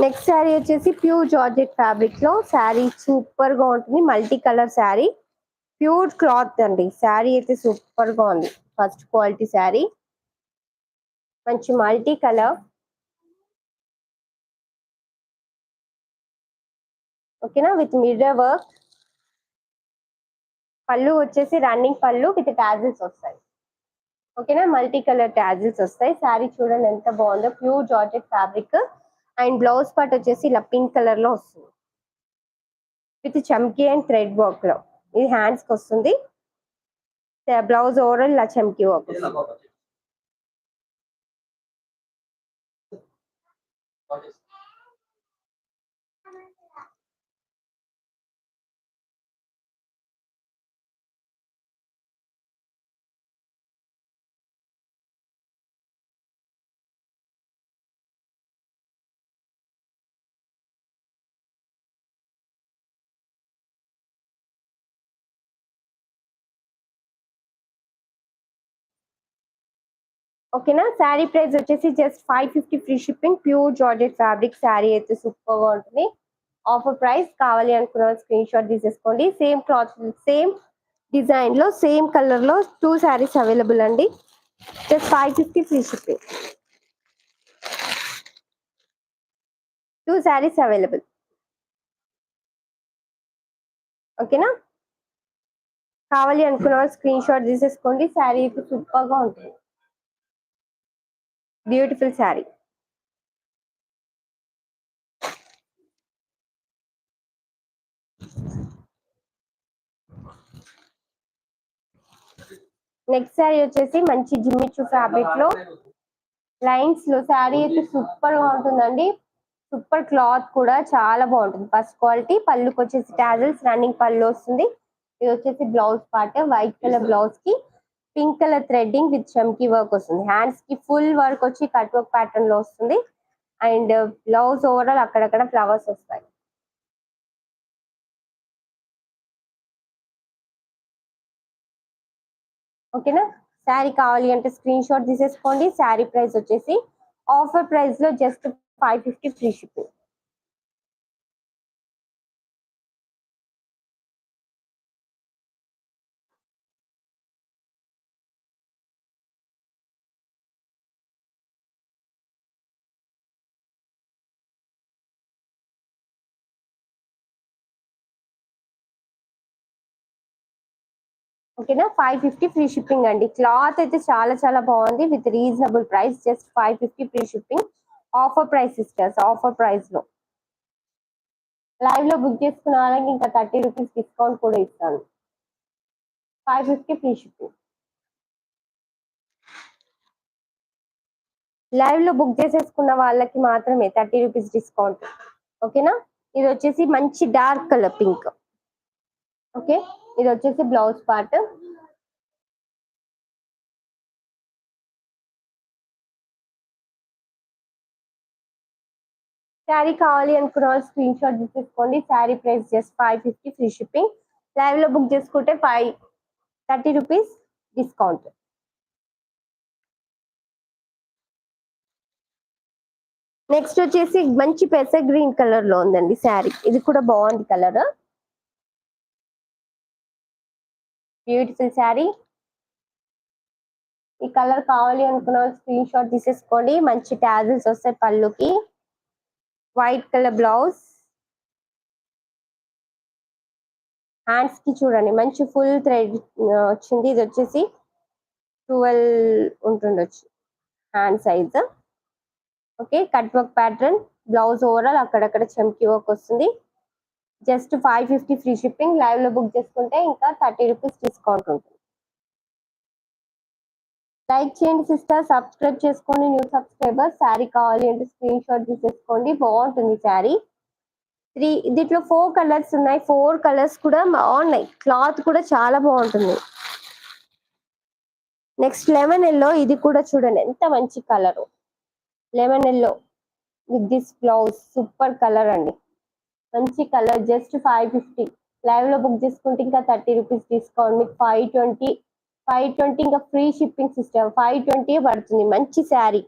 Next sari వచ్చేసి pure georgette ఫ్యాబ్రిక్లో శారీ సూపర్గా ఉంటుంది. Multi colour sari pure cloth అండి. శారీ అయితే సూపర్గా ఉంది. ఫస్ట్ క్వాలిటీ శారీ మంచి మల్టీ కలర్ ఓకేనా విత్ మిర్రర్ వర్క్ పళ్ళు వచ్చేసి రన్నింగ్ పళ్ళు విత్ టాజిల్స్ వస్తాయి. ఓకేనా మల్టీ కలర్ టాజిల్స్ వస్తాయి. శారీ చూడండి ఎంత బాగుందో. Pure georgette fabric and blouse part వచ్చేసి ఇలా పింక్ కలర్లో వస్తుంది. విత్ చమ్కీ అండ్ థ్రెడ్ వర్క్లో. ఇది హ్యాండ్స్కి వస్తుంది. బ్లౌజ్ ఓవరాల్ ఇలా చమ్కీ వర్క్ ఓకేనా? శారీ ప్రైస్ వచ్చేసి just five fifty free shipping pure georgette fabric sari అయితే సూపర్గా ఉంటుంది. ఆఫర్ ప్రైస్ కావాలి అనుకున్న స్క్రీన్ షాట్ తీసేసుకోండి. సేమ్ క్లాత్ సేమ్ డిజైన్లో సేమ్ కలర్లో టూ శారీస్ అవైలబుల్ అండి. Just five fifty free shipping two saris available ఓకేనా? కావాలి అనుకున్న స్క్రీన్ షాట్ తీసేసుకోండి. శారీ అయితే సూపర్గా ఉంటుంది. బ్యూటిఫుల్ శారీ. నెక్స్ట్ శారీ వచ్చేసి మంచి జిమ్మిచ్చు ఫ్యాబ్రిక్లో లైన్స్లో శారీ అయితే సూపర్గా ఉంటుందండి. సూపర్ క్లాత్ కూడా చాలా బాగుంటుంది. ఫస్ట్ క్వాలిటీ పళ్ళుకి వచ్చేసి టాజల్స్ రన్నింగ్ పళ్ళు వస్తుంది. ఇది వచ్చేసి బ్లౌజ్ పార్ట్ వైట్ కలర్ బ్లౌజ్కి pink colour threading with chamki work వస్తుంది. హ్యాండ్స్కి ఫుల్ వర్క్ వచ్చి కట్ వర్క్ ప్యాటర్న్లో వస్తుంది. అండ్ బ్లౌజ్ ఓవరాల్ అక్కడక్కడ ఫ్లవర్స్ వస్తాయి. ఓకేనా శారీ కావాలి అంటే స్క్రీన్ షాట్ తీసేసుకోండి. శారీ ప్రైస్ వచ్చేసి ఆఫర్ ప్రైస్లో just five fifty free shipping ఓకేనా? ఫైవ్ ఫిఫ్టీ ఫ్రీ షిప్పింగ్ అండి. క్లాత్ అయితే చాలా చాలా బాగుంది. With reasonable price. Just five fifty free shipping offer price sisters offer ప్రైస్లో. లైవ్లో బుక్ చేసుకున్న వాళ్ళకి ఇంకా థర్టీ రూపీస్ డిస్కౌంట్ కూడా ఇస్తాను. ఫైవ్ ఫిఫ్టీ ఫ్రీ షిప్పింగ్ లైవ్లో బుక్ చేసేసుకున్న వాళ్ళకి మాత్రమే థర్టీ రూపీస్ డిస్కౌంట్. ఓకేనా? ఇది వచ్చేసి మంచి డార్క్ కలర్ పింక్. ఓకే? ఇది వచ్చేసి బ్లౌజ్ పార్ట్. శారీ కావాలి అనుకున్న వాళ్ళు స్క్రీన్ షాట్ తీసుకోండి sari price just five fifty free shipping. లైవ్లో బుక్ చేసుకుంటే five thirty rupees discount. Next వచ్చేసి మంచి పెస గ్రీన్ కలర్లో ఉందండి శారీ. ఇది కూడా బాగుంది కలర్. బ్యూటిఫుల్ శారీ ఈ కలర్ కావాలి అనుకున్న స్క్రీన్ షాట్ తీసేసుకోండి. మంచి టాజిల్స్ వస్తాయి పళ్ళుకి. వైట్ కలర్ బ్లౌజ్ హ్యాండ్స్కి చూడండి. మంచి ఫుల్ థ్రెడ్ వచ్చింది. ఇది వచ్చేసి twelve ఉంటుండొచ్చు. Hand size okay cut work pattern blouse overall అక్కడక్కడ చమ్కీ వర్క్ వస్తుంది. Just five fifty free shipping లైవ్లో బుక్ చేసుకుంటే ఇంకా థర్టీ రూపీస్ డిస్కౌంట్ ఉంటుంది. లైక్ చేయండి సిస్టర్ సబ్స్క్రైబ్ చేసుకోండి న్యూ సబ్స్క్రైబర్ శారీ కావాలి అంటే స్క్రీన్ షాట్ తీసేసుకోండి బాగుంటుంది శారీ. త్రీ దీంట్లో ఫోర్ కలర్స్ ఉన్నాయి ఫోర్ కలర్స్ కూడా బాగున్నాయి క్లాత్ కూడా చాలా బాగుంటుంది. నెక్స్ట్ లెమన్ ఎల్లో ఇది కూడా చూడండి ఎంత మంచి colour. Lemon yellow with this blouse super colour అండి. మంచి కలర్ జస్ట్ ఫైవ్ ఫిఫ్టీ లైవ్లో బుక్ చేసుకుంటే ఇంకా థర్టీ రూపీస్ డిస్కౌంట్ మీకు ఫైవ్ ట్వంటీ ఫైవ్ ట్వంటీ ఇంకా free shipping system five twenty పడుతుంది. మంచి శారీ